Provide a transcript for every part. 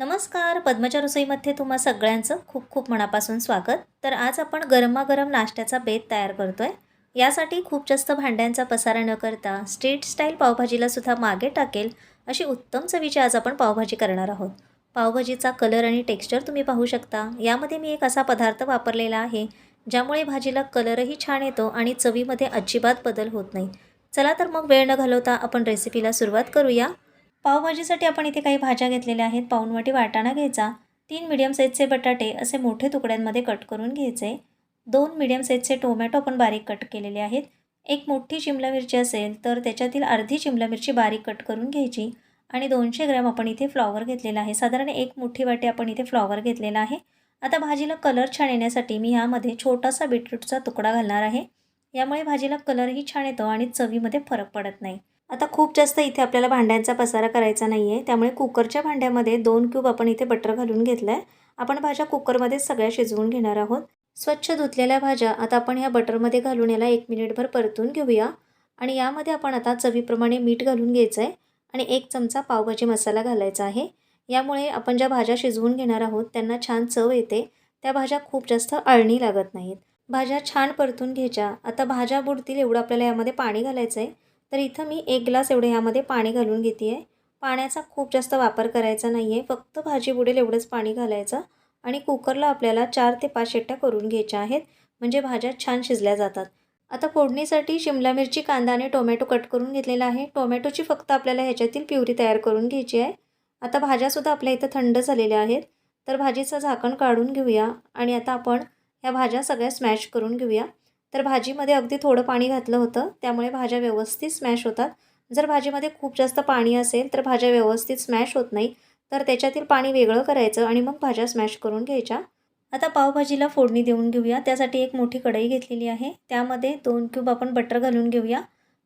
नमस्कार पद्मच्या रसोईमध्ये तुम्हा सगळ्यांचं खूप खूप मनापासून स्वागत. तर आज आपण गरमागरम नाश्त्याचा बेत तयार करतो आहे यासाठी खूप जास्त भांड्यांचा पसारा न करता स्ट्रीट स्टाईल पावभाजीलासुद्धा मागे टाकेल अशी उत्तम चवीची आज आपण पावभाजी करणार आहोत. पावभाजीचा कलर आणि टेक्स्चर तुम्ही पाहू शकता. यामध्ये मी एक असा पदार्थ वापरलेला आहे ज्यामुळे भाजीला कलरही छान येतो आणि चवीमध्ये अजिबात बदल होत नाही. चला तर मग वेळ न घालवता आपण रेसिपीला सुरुवात करूया. पावभाजीसाठी आपण इथे काही भाज्या घेतलेल्या आहेत. पाऊनवाटी वाटाणा घ्यायचा. तीन मिडियम साईजचे बटाटे असे मोठे तुकड्यांमध्ये कट करून घ्यायचे. दोन मिडियम साईजचे टोमॅटो आपण बारीक कट केलेले आहेत. एक मोठी शिमला मिरची असेल तर त्याच्यातील अर्धी शिमला मिरची बारीक कट करून घ्यायची. आणि दोनशे ग्रॅम आपण इथे फ्लॉवर घेतलेला आहे. साधारण एक मोठी वाटी आपण इथे फ्लॉवर घेतलेला आहे. आता भाजीला कलर छान येण्यासाठी मी ह्यामध्ये छोटासा बीटरूटचा तुकडा घालणार आहे. यामुळे भाजीला कलरही छान येतो आणि चवीमध्ये फरक पडत नाही. आता खूप जास्त इथे आपल्याला भांड्यांचा पसारा करायचा नाही आहे त्यामुळे कुकरच्या भांड्यामध्ये दोन क्यूब आपण इथे बटर घालून घेतलं आहे आपण भाज्या कुकरमध्येच सगळ्या शिजवून घेणार आहोत. स्वच्छ धुतलेल्या भाज्या आता आपण ह्या बटरमध्ये घालून याला एक मिनिटभर परतून घेऊया. आणि यामध्ये आपण आता चवीप्रमाणे मीठ घालून घ्यायचं आहे आणि एक चमचा पावभाजी मसाला घालायचा आहे. यामुळे आपण ज्या भाज्या शिजवून घेणार आहोत त्यांना छान चव येते. त्या भाज्या खूप जास्त अळणी लागत नाहीत. भाज्या छान परतून घ्यायच्या. आता भाज्या बुडतील एवढं आपल्याला यामध्ये पाणी घालायचं आहे तर इथं मी एक ग्लास एवढं यामध्ये पाणी घालून घेते आहे पाण्याचा खूप जास्त वापर करायचा नाही आहे फक्त भाजी बुडेल एवढंच पाणी घालायचं आणि कुकरला आपल्याला चार ते पाच शेट्ट्या करून घ्यायच्या आहेत. म्हणजे भाज्या छान शिजल्या जातात. आता फोडणीसाठी शिमला मिरची कांदा आणि टोमॅटो कट करून घेतलेला आहे. टोमॅटोची फक्त आपल्याला ह्याच्यातील प्युरी तयार करून घ्यायची आहे. आता भाज्यासुद्धा आपल्या इथं थंड झालेल्या आहेत. तर भाजीचं झाकण काढून घेऊया आणि आता आपण ह्या भाज्या सगळ्या स्मॅश करून घेऊया. तर भाजीमध्ये अगदी थोडं पाणी घातलं होतं त्यामुळे भाज्या व्यवस्थित स्मॅश होतात. जर भाजीमध्ये खूप जास्त पाणी असेल तर भाज्या व्यवस्थित स्मॅश होत नाही. तर त्याच्यातील पाणी वेगळं करायचं आणि मग भाज्या स्मॅश करून घ्यायच्या. आता पावभाजीला फोडणी देऊन घेऊया. त्यासाठी एक मोठी कढई घेतलेली आहे. त्यामध्ये दोन क्यूब आपण बटर घालून घेऊया.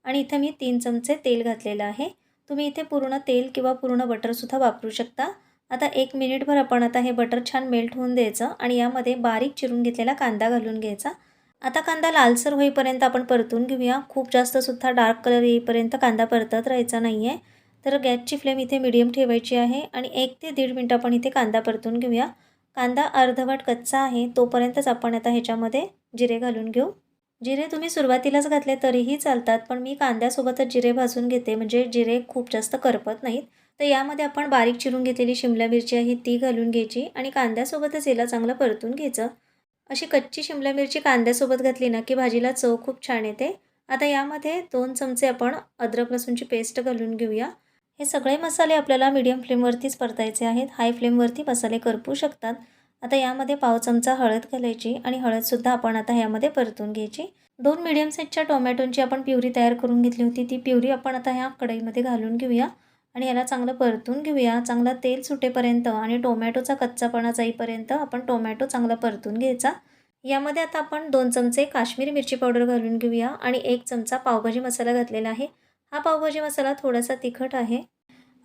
आणि इथं मी तीन चमचे तेल घातलेलं आहे. तुम्ही इथे पूर्ण तेल किंवा पूर्ण बटरसुद्धा वापरू शकता. आता एक मिनिटभर आपण आता हे बटर छान मेल्ट होऊन द्यायचं आणि यामध्ये बारीक चिरून घेतलेला कांदा घालून घ्यायचा. आता कांदा लालसर होईपर्यंत आपण परतून घेऊया. खूप जास्तसुद्धा डार्क कलर येईपर्यंत कांदा परतत राहायचा नाही आहे तर गॅसची फ्लेम इथे मिडियम ठेवायची आहे आणि एक ते दीड मिनटं आपण इथे कांदा परतून घेऊया. कांदा अर्धवट कच्चा आहे तोपर्यंतच आपण आता ह्याच्यामध्ये जिरे घालून घेऊ. जिरे तुम्ही सुरुवातीलाच घातले तरीही चालतात पण मी कांद्यासोबतच जिरे भाजून घेते म्हणजे जिरे खूप जास्त करपत नाहीत. तर यामध्ये आपण बारीक चिरून घेतलेली शिमला मिरची आहे ती घालून घ्यायची आणि कांद्यासोबतच याला चांगलं परतून घ्यायचं. अशी कच्ची शिमला मिरची कांद्यासोबत घातली ना की भाजीला चव खूप छान येते. आता यामध्ये दोन चमचे आपण अद्रक लसूणची पेस्ट घालून घेऊया. हे सगळे मसाले आपल्याला मीडियम फ्लेमवरतीच परतायचे आहेत. हाय फ्लेमवरती मसाले करपू शकतात. आता यामध्ये पाव चमचा हळद घालायची आणि हळदसुद्धा आपण आता ह्यामध्ये परतून घ्यायची. दोन मीडियम साईजच्या टोमॅटोंची आपण प्युरी तयार करून घेतली होती. ती प्युरी आपण आता ह्या कढईमध्ये घालून घेऊया. आणि याला चांगलं परतून घेऊया. चांगला तेल सुटेपर्यंत आणि टोमॅटोचा कच्चापणा जाईपर्यंत आपण टोमॅटो चांगला परतून घ्यायचा. यामध्ये आता आपण दोन चमचे काश्मीरी मिरची पावडर घालून घेऊया आणि एक चमचा पावभाजी मसाला घातलेला आहे. हा पावभाजी मसाला थोडासा तिखट आहे.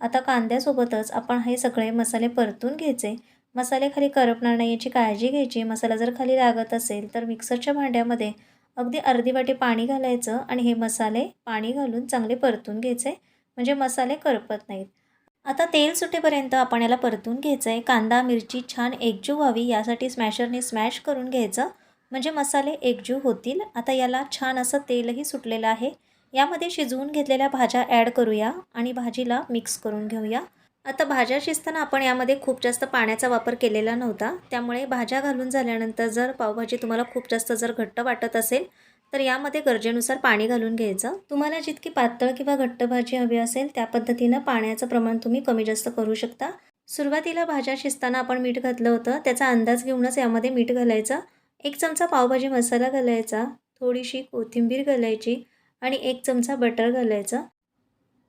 आता कांद्यासोबतच आपण हे सगळे मसाले परतून घ्यायचे. मसाले खाली करपणार नाही याची काळजी घ्यायची. मसाला जर खाली लागत असेल तर मिक्सरच्या भांड्यामध्ये अगदी अर्धी वाटी पाणी घालायचं आणि हे मसाले पाणी घालून चांगले परतून घ्यायचे. म्हणजे मसाले करपत नाहीत. आता तेल सुटेपर्यंत आपण याला परतून घ्यायचं आहे कांदा मिरची छान एकजीव व्हावी. यासाठी स्मॅशरने स्मॅश करून घ्यायचं. म्हणजे मसाले एकजीव होतील. आता याला छान असं तेलही सुटलेलं आहे. यामध्ये शिजवून घेतलेल्या भाज्या ॲड करूया आणि भाजीला मिक्स करून घेऊया. आता भाज्या शिजताना आपण यामध्ये खूप जास्त पाण्याचा वापर केलेला नव्हता. त्यामुळे भाज्या घालून झाल्यानंतर जर पावभाजी तुम्हाला खूप जास्त जर घट्ट वाटत असेल तर यामध्ये गरजेनुसार पाणी घालून घ्यायचं. तुम्हाला जितकी पातळ किंवा घट्ट भाजी हवी असेल त्या पद्धतीनं पाण्याचं प्रमाण तुम्ही कमी जास्त करू शकता. सुरुवातीला भाज्या शिजताना आपण मीठ घातलं होतं त्याचा अंदाज घेऊनच यामध्ये मीठ घालायचं. एक चमचा पावभाजी मसाला घालायचा थोडीशी कोथिंबीर घालायची आणि एक चमचा बटर घालायचं.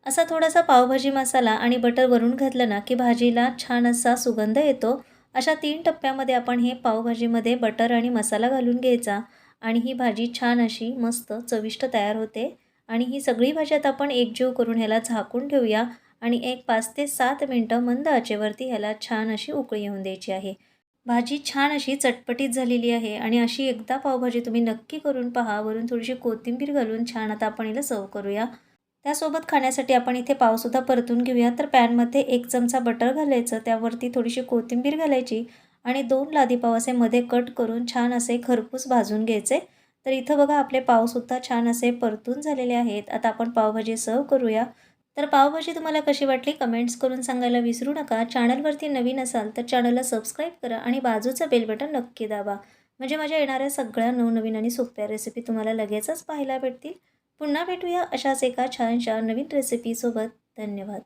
असा थोडासा पावभाजी मसाला आणि बटर वरून घातलं ना की भाजीला छान असा सुगंध येतो. अशा तीन टप्प्यामध्ये आपण हे पावभाजीमध्ये बटर आणि मसाला घालून घ्यायचा. आणि ही भाजी छान अशी मस्त चविष्ट तयार होते. आणि ही सगळी भाजी आता आपण एकजीव करून ह्याला झाकून ठेवूया. आणि एक पाच ते सात मिनटं मंद आचेवरती ह्याला छान अशी उकळी येऊन द्यायची आहे. भाजी छान अशी चटपटीत झालेली आहे आणि अशी एकदा पावभाजी तुम्ही नक्की करून पहा. वरून थोडीशी कोथिंबीर घालून छान आता आपण हिला सर्व करूया. त्यासोबत खाण्यासाठी आपण इथे पावसुद्धा परतून घेऊया. तर पॅनमध्ये एक चमचा बटर घालायचं. त्यावरती थोडीशी कोथिंबीर घालायची. आणि दोन लादी पाव असे मध्ये कट करून छान असे खरपूस भाजून घ्यायचे. तर इथं बघा आपले पावसुद्धा छान असे परतून झालेले आहेत. आता आपण पावभाजी सर्व करूया. तर पावभाजी तुम्हाला कशी वाटली कमेंट्स करून सांगायला विसरू नका. चॅनलवरती नवीन असाल तर चॅनलला सबस्क्राईब करा आणि बाजूचं बेल बटन नक्की दाबा. म्हणजे माझ्या येणाऱ्या सगळ्या नवनवीन आणि सोप्या रेसिपी तुम्हाला लगेचच पाहायला भेटतील. पुन्हा भेटूया अशाच एका छानशा नवीन रेसिपीसोबत धन्यवाद.